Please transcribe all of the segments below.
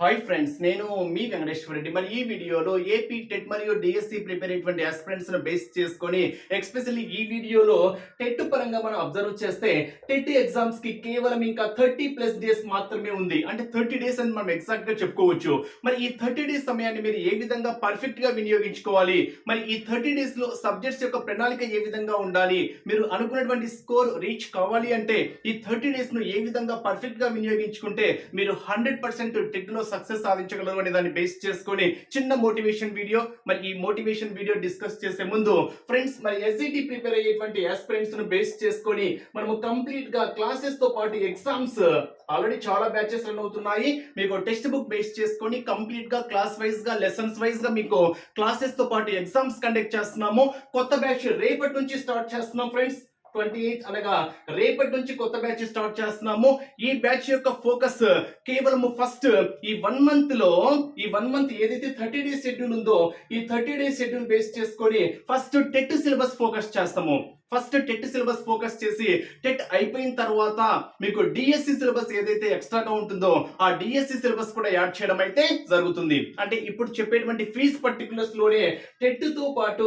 Hi friends నేను మీ వెంకటేశ్వర రెడ్డి. మరి ఈ వీడియోలో ఏపీ టెట్ మరియు డిఎస్సి ప్రిపేర్ అయినటువంటి ఆస్పిరెంట్స్ను బేస్ చేసుకొని ఎక్స్పెషల్లీ ఈ వీడియోలో టెట్ పరంగా మనం అబ్జర్వ్ చేస్తే టెట్ ఎగ్జామ్స్కి కేవలం ఇంకా థర్టీ ప్లస్ డేస్ మాత్రమే ఉంది. అంటే థర్టీ డేస్ అని మనం ఎగ్జాక్ట్గా చెప్పుకోవచ్చు. మరి ఈ థర్టీ డేస్ సమయాన్ని మీరు ఏ విధంగా పర్ఫెక్ట్గా వినియోగించుకోవాలి? మరి ఈ థర్టీ డేస్లో సబ్జెక్ట్స్ యొక్క ప్రణాళిక ఏ విధంగా ఉండాలి? మీరు అనుకున్నటువంటి స్కోర్ రీచ్ కావాలి అంటే ఈ థర్టీ డేస్ను ఏ విధంగా పర్ఫెక్ట్గా వినియోగించుకుంటే మీరు హండ్రెడ్ పర్సెంట్ టెట్లో సక్సెస్ సాధించగలరు అనే దాన్ని బేస్ చేసుకొని చిన్న మోటివేషన్ వీడియో మరి ఈ మోటివేషన్ వీడియో డిస్కస్ చేసే ముందు ఫ్రెండ్స్ మరి ఎస్ఈటి ప్రిపేర్ అయ్యేటువంటి ఆస్పిరెంట్స్ను బేస్ చేసుకొని మనము కంప్లీట్గా క్లాసెస్తో పాటు ఎగ్జామ్స్ ఆల్రెడీ చాలా బ్యాచెస్ రన్ అవుతున్నాయి. మీకు టెక్స్ట్ బుక్ బేస్ చేసుకొని కంప్లీట్గా క్లాస్ వైజ్గా లెసన్స్ వైజ్గా మీకు క్లాసెస్తో పాటు ఎగ్జామ్స్ కండక్ట్ చేస్తున్నాము. కొత్త బ్యాచ్ రేపటి నుంచి స్టార్ట్ చేస్తున్నాం ఫ్రెండ్స్ ట్వంటీ ఎయిత్ అనగా రేపటి నుంచి కొత్త బ్యాచ్ స్టార్ట్ చేస్తున్నాము. ఈ బ్యాచ్ యొక్క ఫోకస్ కేవలం ఫస్ట్ ఈ వన్ మంత్లో ఈ వన్ మంత్ ఏదైతే థర్టీ డేస్ షెడ్యూల్ ఉందో ఈ థర్టీ డేస్ షెడ్యూల్ బేస్ చేసుకొని ఫస్ట్ టెట్ సిలబస్ ఫోకస్ చేస్తాము. ఫస్ట్ టెట్ సిలబస్ ఫోకస్ చేసి టెట్ అయిపోయిన తర్వాత మీకు డిఎస్సి సిలబస్ ఏదైతే ఎక్స్ట్రాగా ఉంటుందో ఆ డిఎస్సి సిలబస్ కూడా యాడ్ చేయడం అయితే జరుగుతుంది. అంటే ఇప్పుడు చెప్పేటువంటి ఫీజ్ పర్టికులర్స్లోనే టెట్తో పాటు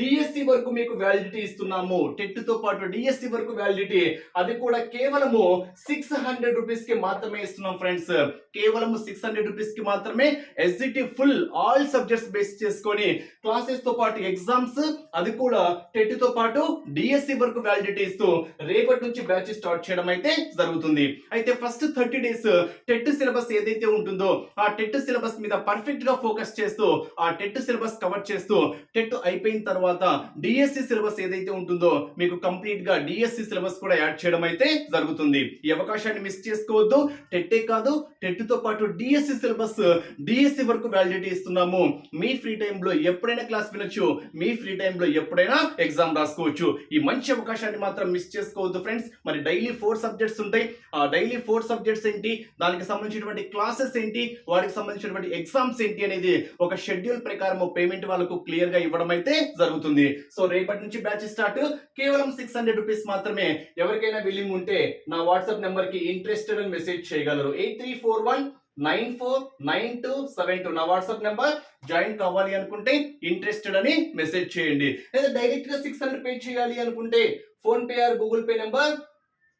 డిఎస్సి వరకు మీకు వ్యాలిడిటీ ఇస్తున్నాము. టెట్తో పాటు డిఎస్సి వరకు వ్యాలిడిటీ అది కూడా కేవలము సిక్స్ హండ్రెడ్ రూపీస్కి మాత్రమే ఇస్తున్నాం ఫ్రెండ్స్ కేవలం సిక్స్ హండ్రెడ్ రూపీస్కి మాత్రమే SGT full all subjects base చేసుకొని క్లాసెస్తో పాటు ఎగ్జామ్స్ అది కూడా టెట్తో పాటు డిఎస్సి వరకు వ్యాలిడిటీ ఇస్తూ రేపటి నుంచి బ్యాచ్ స్టార్ట్ చేయడం అయితే జరుగుతుంది. అయితే first thirty days TET syllabus ఏదైతే ఉంటుందో ఆ టెట్ సిలబస్ మీద పర్ఫెక్ట్గా ఫోకస్ చేస్తూ ఆ టెట్ సిలబస్ కవర్ చేస్తూ టెట్ అయిపోయిన తర్వాత డిఎస్సి సిలబస్ ఏదైతే ఉంటుందో మీకు కంప్లీట్ గా డిఎస్సి సిలబస్ కూడా యాడ్ చేయడం అయితే జరుగుతుంది. ఈ అవకాశాన్ని మిస్ చేసుకోవద్దు. టెట్టే కాదు టెట్తో పాటు డిఎస్సి సిలబస్ డిఎస్సి వరకు వ్యాలిడిటీ ఇస్తున్నాము. మీ ఫ్రీ టైంలో ఎప్పుడైనా క్లాస్ వినొచ్చు. మీ ఫ్రీ టైంలో ఎప్పుడైనా ఎగ్జామ్ రాసుకోవచ్చు. ఈ మంచి అవకాశాన్ని మాత్రం మిస్ చేసుకోవద్దు ఫ్రెండ్స్. మరి డైలీ ఫోర్ సబ్జెక్ట్స్ ఉంటాయి. ఆ డైలీ ఫోర్ సబ్జెక్ట్స్ ఏంటి? దానికి సంబంధించినటువంటి క్లాసెస్ ఏంటి? వాటికి సంబంధించినటువంటి ఎగ్జామ్స్ ఏంటి అనేది ఒక షెడ్యూల్ ప్రకారం పేమెంట్ వాళ్ళకు క్లియర్గా ఇవ్వడం అయితే జరుగుతుంది. సో రేపటి నుంచి బ్యాచ్ స్టార్ట్. కేవలం సిక్స్ హండ్రెడ్ రూపీస్ మాత్రమే ఎవరికైనా బిల్లింగ్ ఉంటే నా వాట్సాప్ నెంబర్కి ఇంట్రెస్టెడ్ అని మెసేజ్ చేయగలరు. Eight three four one nine four nine two seven two నా వాట్సాప్ నెంబర్. జాయిన్ కావాలి అనుకుంటే ఇంట్రెస్టెడ్ అని మెసేజ్ చేయండి. లేదా డైరెక్ట్గా సిక్స్ హండ్రెడ్ పే చేయాలి అనుకుంటే PhonePe or Google pay number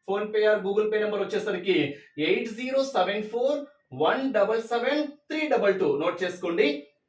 PhonePe or Google pay number వచ్చేసరికి eight zero seven four one double seven three double two. Note చేసుకోండి.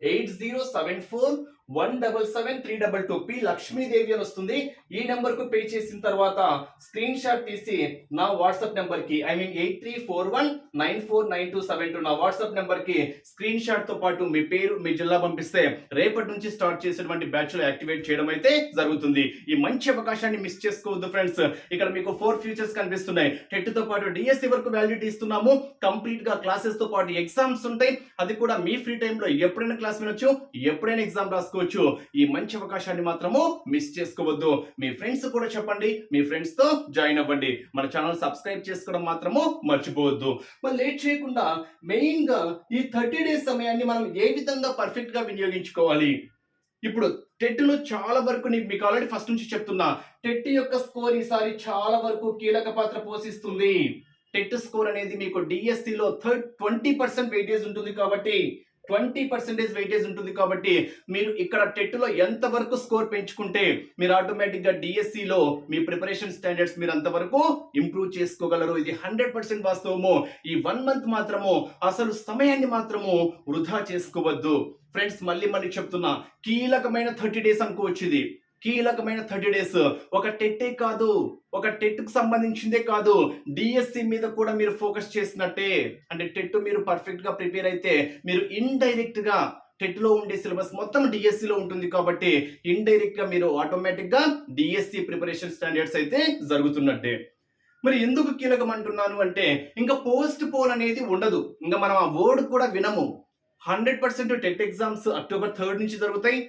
Eight zero seven four one double seven three double two P Lakshmidevi అని వస్తుంది. ఈ నెంబర్కు pay చేసిన తర్వాత screen shot తీసి నా వాట్సాప్ నెంబర్కి I mean eight three four one nine four nine two seven two నా వాట్సాప్ నెంబర్కి స్క్రీన్ షాట్తో పాటు మీ పేరు మీ జిల్లా పంపిస్తే రేపటి నుంచి స్టార్ట్ చేసేటువంటి బ్యాచ్లో యాక్టివేట్ చేయడం అయితే జరుగుతుంది. ఈ మంచి అవకాశాన్ని మిస్ చేసుకోవద్దు ఫ్రెండ్స్. ఇక్కడ మీకు ఫోర్ ఫ్యూచర్స్ కనిపిస్తున్నాయి. టెట్తో పాటు డిఎస్సి వరకు వ్యాలిడిటీ ఇస్తున్నాము. కంప్లీట్గా క్లాసెస్తో పాటు ఎగ్జామ్స్ ఉంటాయి. అది కూడా మీ ఫ్రీ టైంలో ఎప్పుడైనా క్లాస్ వినొచ్చు ఎప్పుడైనా ఎగ్జామ్ రాసుకో చేసుకోవచ్చు. ఈ మంచి అవకాశాన్ని మాత్రము మిస్ చేసుకోవద్దు. మీ ఫ్రెండ్స్ కూడా చెప్పండి. మీ ఫ్రెండ్స్తో జాయిన్ అవ్వండి. మన ఛానల్ సబ్స్క్రైబ్ చేసుకోవడం మాత్రము మర్చిపోవద్దు. మరి లేట్ చేయకుండా మెయిన్గా ఈ థర్టీ డేస్ సమయాన్ని మనం ఏ విధంగా పర్ఫెక్ట్గా వినియోగించుకోవాలి? ఇప్పుడు టెట్లో చాలా వరకు నేను మీకు ఆల్రెడీ ఫస్ట్ నుంచి చెప్తున్నా. టెట్ యొక్క స్కోర్ ఈసారి చాలా వరకు కీలక పాత్ర పోషిస్తుంది. టెట్ స్కోర్ అనేది మీకు డిఎస్సిలో థర్డ్ ట్వంటీ పర్సెంట్ వెయిటేజ్ ఉంటుంది కాబట్టి ట్వంటీ పర్సెంటేజ్ వెయిటేజ్ ఉంటుంది కాబట్టి మీరు ఇక్కడ టెట్లో ఎంతవరకు ఎంత వరకు స్కోర్ పెంచుకుంటే మీరు ఆటోమేటిక్గా డిఎస్సిలో మీ ప్రిపరేషన్ స్టాండర్డ్స్ మీరు అంతవరకు ఇంప్రూవ్ చేసుకోగలరు. ఇది హండ్రెడ్ పర్సెంట్ వాస్తవము. ఈ వన్ మంత్ మాత్రము అసలు సమయాన్ని మాత్రము వృధా చేసుకోవద్దు. ఫ్రెండ్స్ మళ్ళీ మళ్ళీ చెప్తున్నా. కీలకమైన థర్టీ డేస్ అనుకోవచ్చు ఇది కీలకమైన థర్టీ డేస్. ఒక టెట్టే కాదు. ఒక టెట్కు సంబంధించిందే కాదు. డిఎస్సి మీద కూడా మీరు ఫోకస్ చేసినట్టే. అంటే టెట్ మీరు పర్ఫెక్ట్గా ప్రిపేర్ అయితే మీరు ఇండైరెక్ట్గా టెట్లో ఉండే సిలబస్ మొత్తం డిఎస్సిలో ఉంటుంది కాబట్టి ఇండైరెక్ట్గా మీరు ఆటోమేటిక్గా డిఎస్సి ప్రిపరేషన్ స్టాండర్డ్స్ అయితే జరుగుతున్నట్టే. మరి ఎందుకు కీలకం అంటున్నాను అంటే ఇంకా పోస్ట్ పోల్ అనేది ఉండదు. ఇంకా మనం ఆ వర్డ్ కూడా వినము. Hundred percent TET exams October third నుంచి జరుగుతాయి.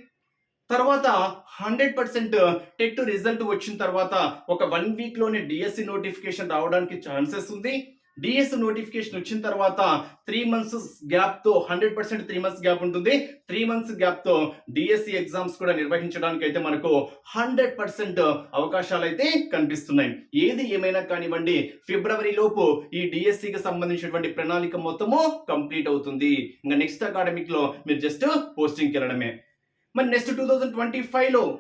తర్వాత హండ్రెడ్ పర్సెంట్ టెట్ రిజల్ట్ వచ్చిన తర్వాత ఒక వన్ వీక్లోనే డిఎస్సి నోటిఫికేషన్ రావడానికి ఛాన్సెస్ ఉంది. డిఎస్ నోటిఫికేషన్ వచ్చిన తర్వాత three months గ్యాప్తో hundred percent three months gap ఉంటుంది. త్రీ మంత్స్ గ్యాప్తో డిఎస్సి ఎగ్జామ్స్ కూడా నిర్వహించడానికి అయితే మనకు హండ్రెడ్ పర్సెంట్ అవకాశాలు అయితే కనిపిస్తున్నాయి. ఏది ఏమైనా కానివ్వండి ఫిబ్రవరి లోపు ఈ డిఎస్సికి సంబంధించినటువంటి ప్రణాళిక మొత్తము కంప్లీట్ అవుతుంది. ఇంకా నెక్స్ట్ అకాడమిక్లో మీరు జస్ట్ పోస్టింగ్కి వెళ్ళడమే. మరి నెక్స్ట్ టూ థౌజండ్ ట్వంటీ ఫైవ్లో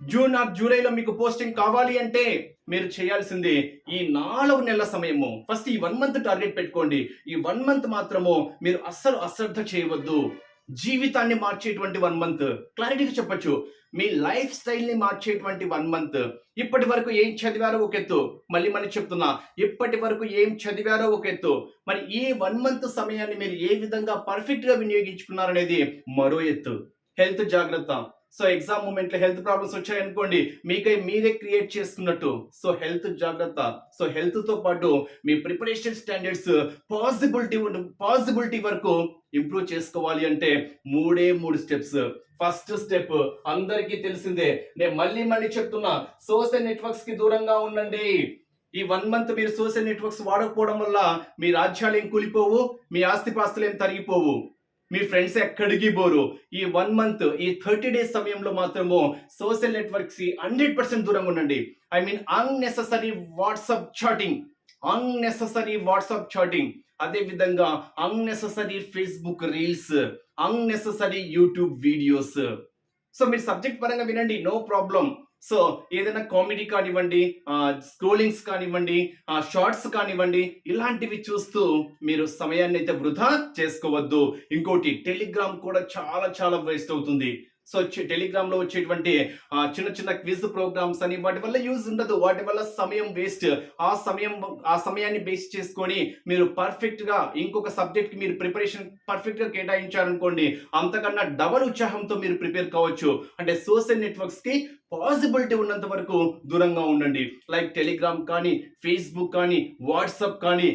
జూన్ ఆర్ జూలైలో మీకు పోస్టింగ్ కావాలి అంటే మీరు చేయాల్సింది ఈ నాలుగు నెలల సమయము. ఫస్ట్ ఈ వన్ మంత్ టార్గెట్ పెట్టుకోండి. ఈ వన్ మంత్ మాత్రము మీరు అస్సలు అశ్రద్ధ చేయవద్దు. జీవితాన్ని మార్చేటువంటి వన్ మంత్ క్లారిటీగా చెప్పొచ్చు. మీ లైఫ్ స్టైల్ని మార్చేటువంటి వన్ మంత్ ఇప్పటి వరకు ఏం చదివారో ఒక ఎత్తు. మళ్ళీ మళ్ళీ చెప్తున్నా. ఇప్పటి వరకు ఏం చదివారో ఒక ఎత్తు. మరి ఈ వన్ మంత్ సమయాన్ని మీరు ఏ విధంగా పర్ఫెక్ట్గా వినియోగించుకున్నారనేది మరో ఎత్తు. హెల్త్ జాగ్రత్త. సో ఎగ్జామ్ మూమెంట్లో హెల్త్ ప్రాబ్లమ్స్ వచ్చాయనుకోండి మీకై మీరే క్రియేట్ చేసుకున్నట్టు. సో హెల్త్ జాగ్రత్త. సో హెల్త్తో పాటు మీ ప్రిపరేషన్ స్టాండర్డ్స్ పాసిబిలిటీ పాసిబిలిటీ వరకు ఇంప్రూవ్ చేసుకోవాలి అంటే మూడే మూడు స్టెప్స్. ఫస్ట్ స్టెప్ అందరికీ తెలిసిందే నేను మళ్ళీ మళ్ళీ చెప్తున్నా సోషల్ నెట్వర్క్స్కి దూరంగా ఉండండి. ఈ వన్ మంత్ మీరు సోషల్ నెట్వర్క్స్ వాడకపోవడం వల్ల మీ రాజ్యాలు ఏం కూలిపోవు మీ ఆస్తిపాస్తులు ఏం తరిగిపోవు. మీ ఫ్రెండ్స్ ఎక్కడికి పోరు? ఈ వన్ మంత్ ఈ థర్టీ డేస్ సమయంలో మాత్రము సోషల్ నెట్వర్క్స్ హండ్రెడ్ పర్సెంట్ దూరంగా ఉండండి. I mean unnecessary WhatsApp chatting unnecessary WhatsApp chatting అదే విధంగా unnecessary Facebook reels unnecessary YouTube videos so మీరు సబ్జెక్ట్ పరంగా వినండి నో ప్రాబ్లం సో ఏదైనా కామెడీ కానివ్వండి స్క్రోలింగ్స్ కానివ్వండి షార్ట్స్ కానివ్వండి ఇలాంటివి చూస్తూ మీరు సమయాన్ని అయితే వృధా చేసుకోవద్దు. ఇంకోటి టెలిగ్రామ్ కూడా చాలా చాలా వేస్ట్ అవుతుంది. సో టెలిగ్రామ్లో వచ్చేటువంటి చిన్న చిన్న క్విజ్ ప్రోగ్రామ్స్ అని వాటి వల్ల యూజ్ ఉండదు. వాటి వల్ల సమయం వేస్ట్. ఆ సమయం ఆ సమయాన్ని బేస్ చేసుకొని మీరు పర్ఫెక్ట్గా ఇంకొక సబ్జెక్ట్కి మీరు ప్రిపరేషన్ పర్ఫెక్ట్గా కేటాయించారనుకోండి అంతకన్నా డబల్ ఉత్సాహంతో మీరు ప్రిపేర్ కావచ్చు. అంటే సోషల్ నెట్వర్క్స్కి పాసిబిలిటీ ఉన్నంత వరకు దూరంగా ఉండండి. లైక్ టెలిగ్రామ్ కానీ ఫేస్బుక్ కానీ వాట్సాప్ కానీ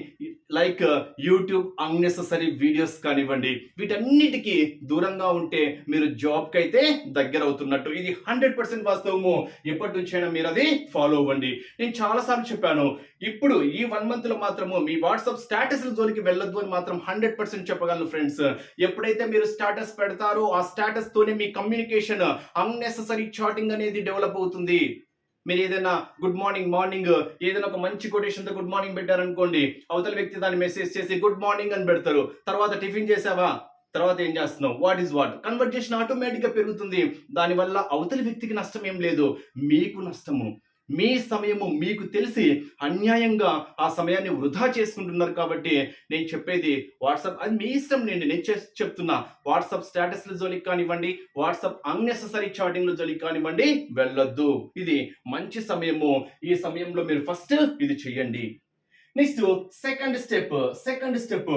లైక్ యూట్యూబ్ అన్నెసెసరీ వీడియోస్ కానివ్వండి. వీటన్నిటికీ దూరంగా ఉంటే మీరు జాబ్కి అయితే దగ్గర అవుతున్నట్టు ఇది హండ్రెడ్ పర్సెంట్ వాస్తవము. ఎప్పటి నుంచైనా మీరు అది ఫాలో అవ్వండి. నేను చాలాసార్లు చెప్పాను ఇప్పుడు ఈ వన్ మంత్లో మాత్రము మీ వాట్సాప్ స్టేటస్ జోలికి వెళ్ళొద్దు అని మాత్రం హండ్రెడ్ పర్సెంట్ చెప్పగలను ఫ్రెండ్స్. ఎప్పుడైతే మీరు స్టేటస్ పెడతారో ఆ స్టేటస్ తోనే మీ కమ్యూనికేషన్ అన్నెసెసరీ చాటింగ్ అనేది డెవలప్ అవుతుంది. మీరు ఏదైనా గుడ్ మార్నింగ్ మార్నింగ్ ఏదైనా ఒక మంచి కొటేషన్తో గుడ్ మార్నింగ్ పెట్టారనుకోండి అవతల వ్యక్తి దాన్ని మెసేజ్ చేసి గుడ్ మార్నింగ్ అని పెడతారు. తర్వాత టిఫిన్ చేసావా? తర్వాత ఏం చేస్తున్నావు? వాట్ ఈస్ వాట్ కన్వర్జేషన్ ఆటోమేటిక్గా పెరుగుతుంది. దానివల్ల అవతలి వ్యక్తికి నష్టం ఏం లేదు. మీకు నష్టము. మీ సమయము మీకు తెలిసి అన్యాయంగా ఆ సమయాన్ని వృధా చేసుకుంటున్నారు కాబట్టి నేను చెప్పేది వాట్సాప్ అది మీ ఇష్టం నేను నేను చెప్తున్నా. వాట్సాప్ స్టేటస్ల జోలికి కానివ్వండి వాట్సాప్ అన్నెసరీ చాటింగ్ల జోలికి కానివ్వండి వెళ్ళొద్దు. ఇది మంచి సమయము. ఈ సమయంలో మీరు ఫస్ట్ ఇది చెయ్యండి. Next second step second step.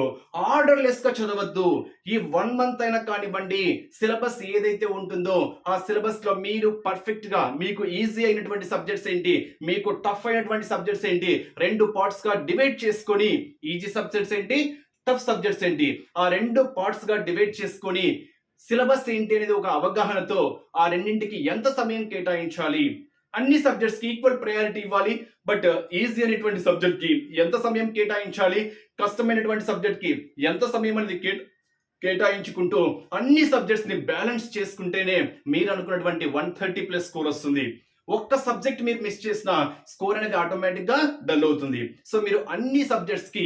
ఆర్డర్లెస్గా చదవద్దు. ఈ వన్ మంత్ అయినా కానివ్వండి సిలబస్ ఏదైతే ఉంటుందో ఆ సిలబస్లో మీరు పర్ఫెక్ట్గా మీకు ఈజీ అయినటువంటి సబ్జెక్ట్స్ ఏంటి మీకు టఫ్ అయినటువంటి సబ్జెక్ట్స్ ఏంటి రెండు పార్ట్స్గా డివైడ్ చేసుకొని ఈజీ సబ్జెక్ట్స్ ఏంటి టఫ్ సబ్జెక్ట్స్ ఏంటి ఆ రెండు పార్ట్స్గా డివైడ్ చేసుకొని సిలబస్ ఏంటి అనేది ఒక అవగాహనతో ఆ రెండింటికి ఎంత సమయం కేటాయించాలి? అన్ని సబ్జెక్ట్స్కి ఈక్వల్ ప్రయారిటీ ఇవ్వాలి బట్ ఈజీ అనేటువంటి సబ్జెక్ట్కి ఎంత సమయం కేటాయించాలి? కష్టమైనటువంటి సబ్జెక్ట్కి ఎంత సమయం అనేది కే కేటాయించుకుంటూ అన్ని సబ్జెక్ట్స్ని బ్యాలెన్స్ చేసుకుంటేనే మీరు అనుకున్నటువంటి వన్ థర్టీ ప్లస్ స్కోర్ వస్తుంది. ఒక్క సబ్జెక్ట్ మీరు మిస్ చేసిన స్కోర్ అనేది ఆటోమేటిక్గా డల్ అవుతుంది. సో మీరు అన్ని సబ్జెక్ట్స్కి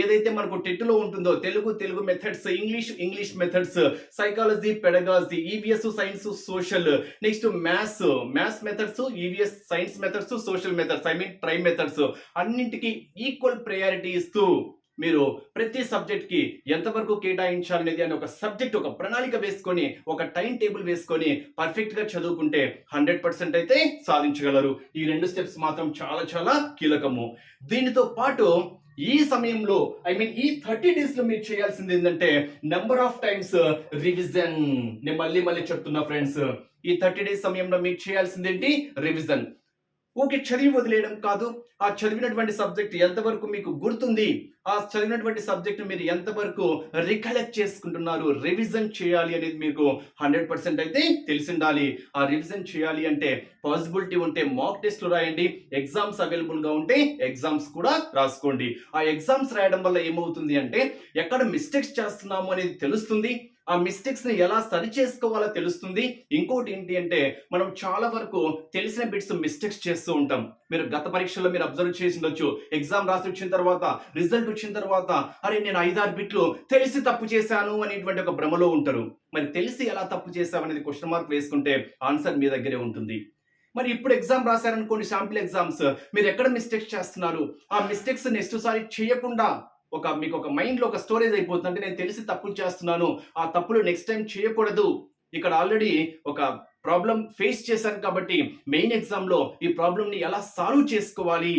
ఏదైతే మనకు టెట్లో ఉంటుందో Telugu Telugu methods English English methods psychology pedagogy EVS science social next maths maths methods EVS science methods social methods I mean try methods అన్నింటికి ఈక్వల్ ప్రయారిటీ ఇస్తూ మీరు ప్రతి సబ్జెక్ట్కి ఎంతవరకు కేటాయించాలనేది అని ఒక సబ్జెక్ట్ ఒక ప్రణాళిక వేసుకొని ఒక టైం టేబుల్ వేసుకొని పర్ఫెక్ట్గా చదువుకుంటే హండ్రెడ్ పర్సెంట్ అయితే సాధించగలరు. ఈ రెండు స్టెప్స్ మాత్రం చాలా చాలా కీలకము. దీనితో పాటు ఈ సమయంలో ఐ మీన్ ఈ థర్టీ డేస్లో మీరు చేయాల్సింది ఏంటంటే నెంబర్ ఆఫ్ టైమ్స్ రివిజన్ నేను మళ్ళీ మళ్ళీ చెప్తున్నా ఫ్రెండ్స్ ఈ థర్టీ డేస్ సమయంలో మీరు చేయాల్సింది ఏంటి? రివిజన్ ఊకి చదివి వదిలేయడం కాదు. ఆ చదివినటువంటి సబ్జెక్ట్ ఎంతవరకు మీకు గుర్తుంది? ఆ చదివినటువంటి సబ్జెక్ట్ మీరు ఎంతవరకు రికలెక్ట్ చేసుకుంటున్నారు? రివిజన్ చేయాలి అనేది మీకు హండ్రెడ్ పర్సెంట్ అయితే తెలిసి ఉండాలి ఆ రివిజన్ చేయాలి అంటే పాసిబిలిటీ ఉంటే మాక్ టెస్ట్లు రాయండి. ఎగ్జామ్స్ అవైలబుల్గా ఉంటే ఎగ్జామ్స్ కూడా రాసుకోండి. ఆ ఎగ్జామ్స్ రాయడం వల్ల ఏమవుతుంది అంటే ఎక్కడ మిస్టేక్స్ చేస్తున్నాము అనేది తెలుస్తుంది. ఆ మిస్టేక్స్ని ఎలా సరి చేసుకోవాలో తెలుస్తుంది. ఇంకోటి ఏంటి అంటే మనం చాలా వరకు తెలిసిన బిట్స్ మిస్టేక్స్ చేస్తూ ఉంటాం. మీరు గత పరీక్షల్లో మీరు అబ్జర్వ్ చేసి ఉండొచ్చు. ఎగ్జామ్ రాసి వచ్చిన తర్వాత రిజల్ట్ వచ్చిన తర్వాత అరే నేను ఐదారు బిట్లు తెలిసి తప్పు చేశాను అనేటువంటి ఒక భ్రమలో ఉంటారు. మరి తెలిసి ఎలా తప్పు చేశామనేది అనేది క్వశ్చన్ మార్క్ వేసుకుంటే ఆన్సర్ మీ దగ్గరే ఉంటుంది. మరి ఇప్పుడు ఎగ్జామ్ రాశారనుకోండి శాంపిల్ ఎగ్జామ్స్ మీరు ఎక్కడ మిస్టేక్స్ చేస్తున్నారు? ఆ మిస్టేక్స్ నెక్స్ట్ సారి చేయకుండా ఒక మీకు ఒక మైండ్లో ఒక స్టోరేజ్ అయిపోతుంది అంటే నేను తెలిసి తప్పులు చేస్తున్నాను. ఆ తప్పులు నెక్స్ట్ టైం చేయకూడదు. ఇక్కడ ఆల్రెడీ ఒక ప్రాబ్లం ఫేస్ చేశాను కాబట్టి మెయిన్ ఎగ్జామ్లో ఈ ప్రాబ్లంని ఎలా సాల్వ్ చేసుకోవాలి?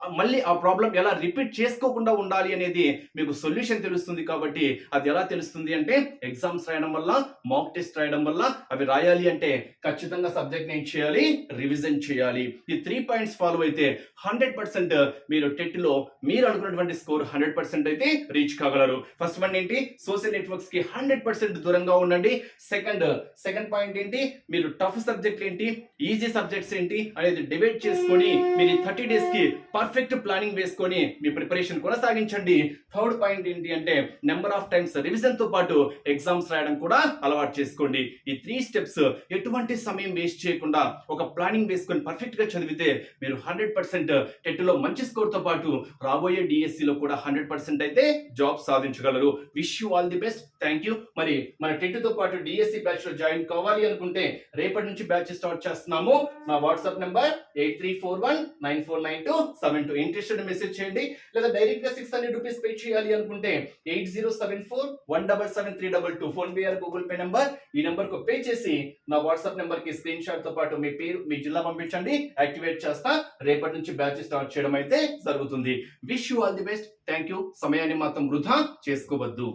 మళ్ళీ ఆ ప్రాబ్లం ఎలా రిపీట్ చేసుకోకుండా ఉండాలి అనేది మీకు సొల్యూషన్ తెలుస్తుంది కాబట్టి అది ఎలా తెలుస్తుంది అంటే ఎగ్జామ్స్ రాయడం వల్ల మాక్ టెస్ట్ రాయడం వల్ల అవి రాయాలి అంటే ఖచ్చితంగా సబ్జెక్ట్ ఏం చేయాలి? రివిజన్ చేయాలి. ఈ త్రీ పాయింట్స్ ఫాలో అయితే హండ్రెడ్ పర్సెంట్ మీరు టెట్లో మీరు అనుకున్నటువంటి స్కోర్ హండ్రెడ్ పర్సెంట్ అయితే రీచ్ కాగలరు. ఫస్ట్ వన్ ఏంటి? సోషల్ నెట్వర్క్స్కి హండ్రెడ్ పర్సెంట్ దూరంగా ఉండండి. సెకండ్ సెకండ్ పాయింట్ ఏంటి? మీరు టఫ్ సబ్జెక్ట్ ఏంటి? ఈజీ సబ్జెక్ట్స్ ఏంటి? అనేది డిబేట్ చేసుకొని మీరు థర్టీ డేస్కి పర్ఫెక్ట్ ప్లానింగ్ వేసుకొని మీ ప్రిపరేషన్ కొనసాగించండి. థర్డ్ పాయింట్ ఏంటి అంటే నెంబర్ ఆఫ్ టైమ్స్ రివిజన్తో పాటు ఎగ్జామ్స్ రాయడం కూడా అలవాటు చేసుకోండి. ఈ త్రీ స్టెప్స్ ఎటువంటి సమయం వేస్ట్ చేయకుండా ఒక ప్లానింగ్ వేసుకొని పర్ఫెక్ట్గా చదివితే మీరు హండ్రెడ్ పర్సెంట్ టెట్లో మంచి స్కోర్తో పాటు రాబోయే డిఎస్సి లో కూడా హండ్రెడ్ పర్సెంట్ అయితే జాబ్ సాధించగలరు. Wish you all the best thank you మరి మన టెట్తో పాటు డిఎస్సి బ్యాచ్లో జాయిన్ కావాలి అనుకుంటే రేపటి నుంచి బ్యాచ్ స్టార్ట్ చేస్తున్నాము. నా WhatsApp number eight three four one nine four nine two seven two interested message చేయండి. లేదా డైరెక్ట్గా సిక్స్ హండ్రెడ్ రూపీస్ పే చేయాలి అనుకుంటే eight zero seven four one double seven three double two PhonePe or Google pay number ఈ నెంబర్కు pay చేసి నా WhatsApp నెంబర్కి స్క్రీన్ షాట్తో పాటు మీ పేరు మీ జిల్లా పంపించండి. యాక్టివేట్ చేస్తా. రేపటి నుంచి బ్యాచ్ స్టార్ట్ చేయడం అయితే జరుగుతుంది. Wish you all the best thank you సమయాన్ని మాత్రం వృధా చేసుకోవద్దు.